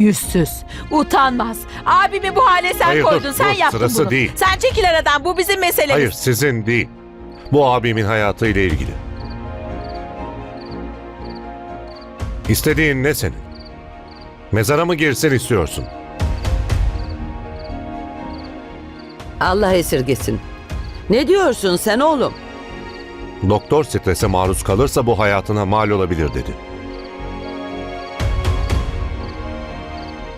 Yüzsüz, utanmaz. Abimi bu hale sen Hayır, dur, koydun, sen dur, yaptın sırası bunu. değil. Sen çekil aradan, bu bizim meselemiz. Hayır sizin değil. Bu abimin hayatıyla ilgili. İstediğin ne senin? Mezara mı girsin istiyorsun? Allah esirgesin. Ne diyorsun sen oğlum? Doktor strese maruz kalırsa bu hayatına mal olabilir dedi.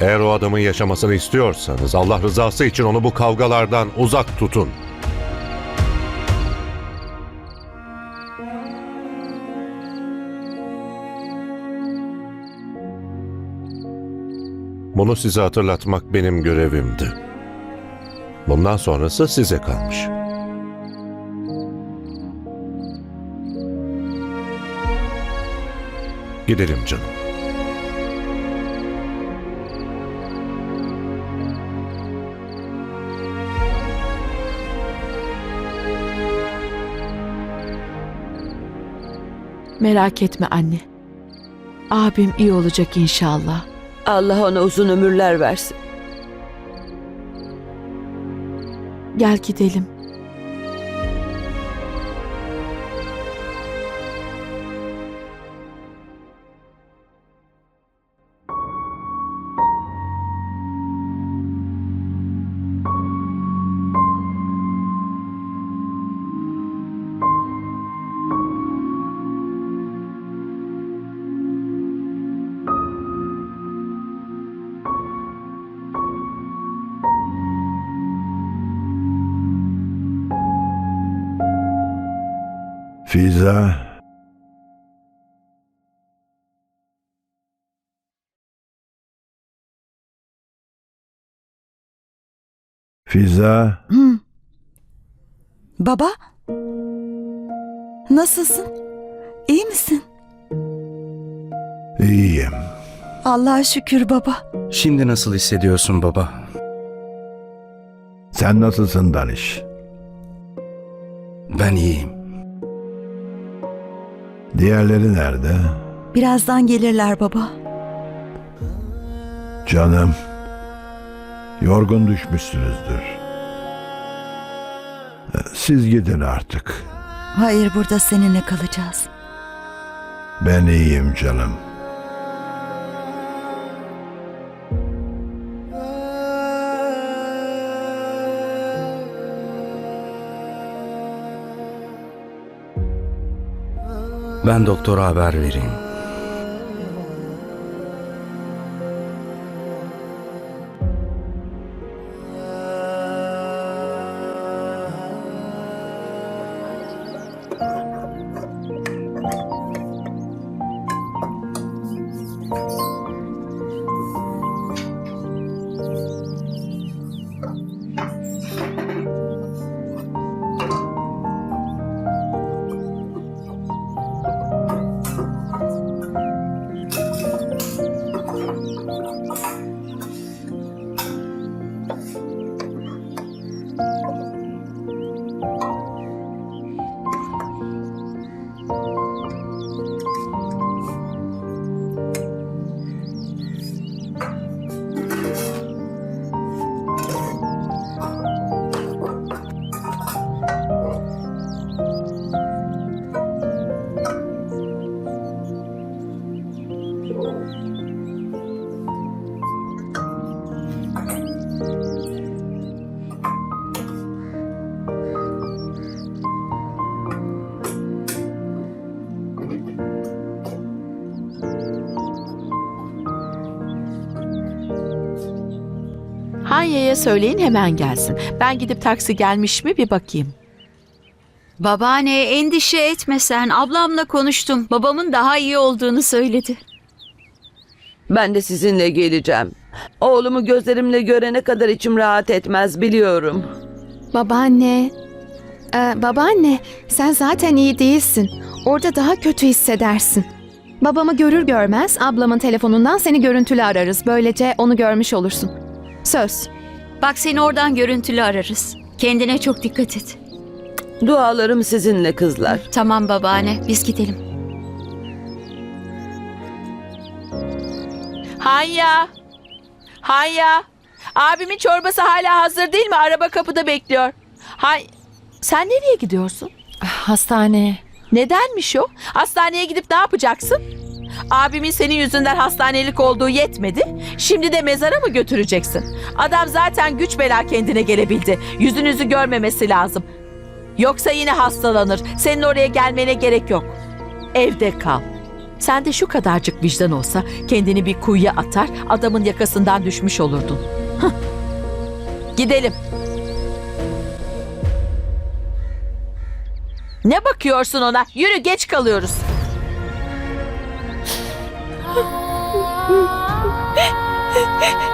Eğer o adamın yaşamasını istiyorsanız Allah rızası için onu bu kavgalardan uzak tutun. Bunu size hatırlatmak benim görevimdi. Bundan sonrası size kalmış. Gidelim canım. Merak etme anne. Abim iyi olacak inşallah. Allah ona uzun ömürler versin. Gel gidelim. Fiza. Fiza. Baba? Nasılsın? İyi misin? İyiyim. Allah'a şükür baba. Şimdi nasıl hissediyorsun baba? Sen nasılsın Daniş? Ben iyiyim. Diğerleri nerede? Birazdan gelirler baba. Canım. Yorgun düşmüşsünüzdür. Siz gidin artık. Hayır burada seninle kalacağız. Ben iyiyim canım. Ben doktora haber vereyim. Hanya'ya söyleyin hemen gelsin. Ben gidip taksi gelmiş mi bir bakayım. Babaanne endişe etme sen. Ablamla konuştum. Babamın daha iyi olduğunu söyledi. Ben de sizinle geleceğim. Oğlumu gözlerimle görene kadar içim rahat etmez biliyorum. Babaanne. Ee, babaanne, sen zaten iyi değilsin. Orada daha kötü hissedersin. Babamı görür görmez ablamın telefonundan seni görüntülü ararız. Böylece onu görmüş olursun. Söz. Bak seni oradan görüntülü ararız. Kendine çok dikkat et. Dualarım sizinle kızlar. Tamam babaanne biz gidelim. Hanya! Hanya, abimin çorbası hala hazır değil mi? Araba kapıda bekliyor. Hay, sen nereye gidiyorsun? Hastaneye. Nedenmiş o? Hastaneye gidip ne yapacaksın? Abimin senin yüzünden hastanelik olduğu yetmedi. Şimdi de mezara mı götüreceksin? Adam zaten güç bela kendine gelebildi. Yüzünüzü görmemesi lazım. Yoksa yine hastalanır. Senin oraya gelmene gerek yok. Evde kal. Sen de şu kadarcık vicdan olsa kendini bir kuyuya atar, adamın yakasından düşmüş olurdun. Gidelim. Ne bakıyorsun ona? Yürü geç kalıyoruz. 啊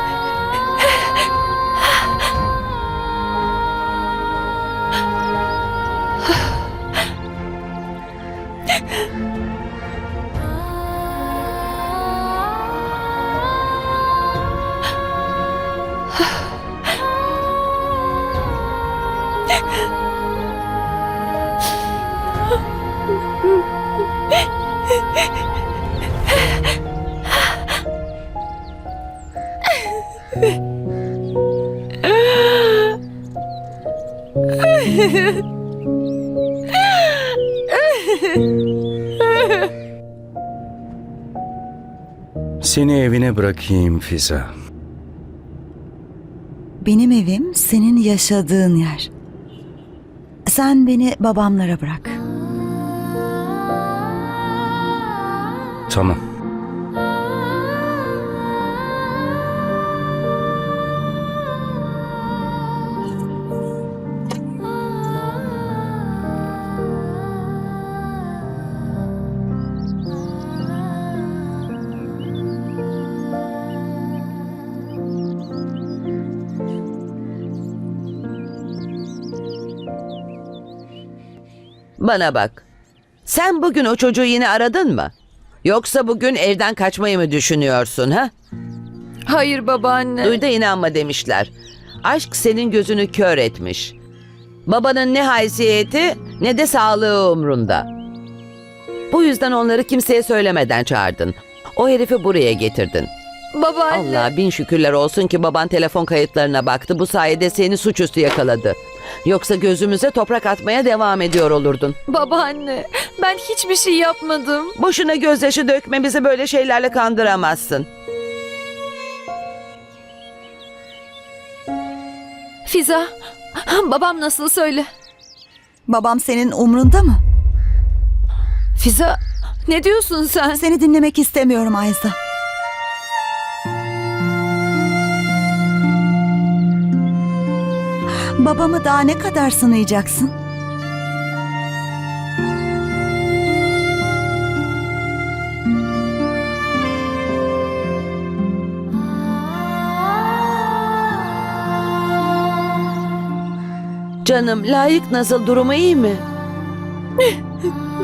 Seni evine bırakayım Fiza. Benim evim senin yaşadığın yer. Sen beni babamlara bırak. Tamam. Bana bak. Sen bugün o çocuğu yine aradın mı? Yoksa bugün evden kaçmayı mı düşünüyorsun ha? Hayır babaanne. Duy da inanma demişler. Aşk senin gözünü kör etmiş. Babanın ne haysiyeti ne de sağlığı umrunda. Bu yüzden onları kimseye söylemeden çağırdın. O herifi buraya getirdin. Babaanne. Allah bin şükürler olsun ki baban telefon kayıtlarına baktı. Bu sayede seni suçüstü yakaladı. Yoksa gözümüze toprak atmaya devam ediyor olurdun. Babaanne. Ben hiçbir şey yapmadım. Boşuna gözyaşı dökme bizi böyle şeylerle kandıramazsın. Fiza. Babam nasıl söyle. Babam senin umrunda mı? Fiza. Ne diyorsun sen? Seni dinlemek istemiyorum Ayza. Babamı daha ne kadar sınayacaksın? Canım layık nasıl durumu iyi mi?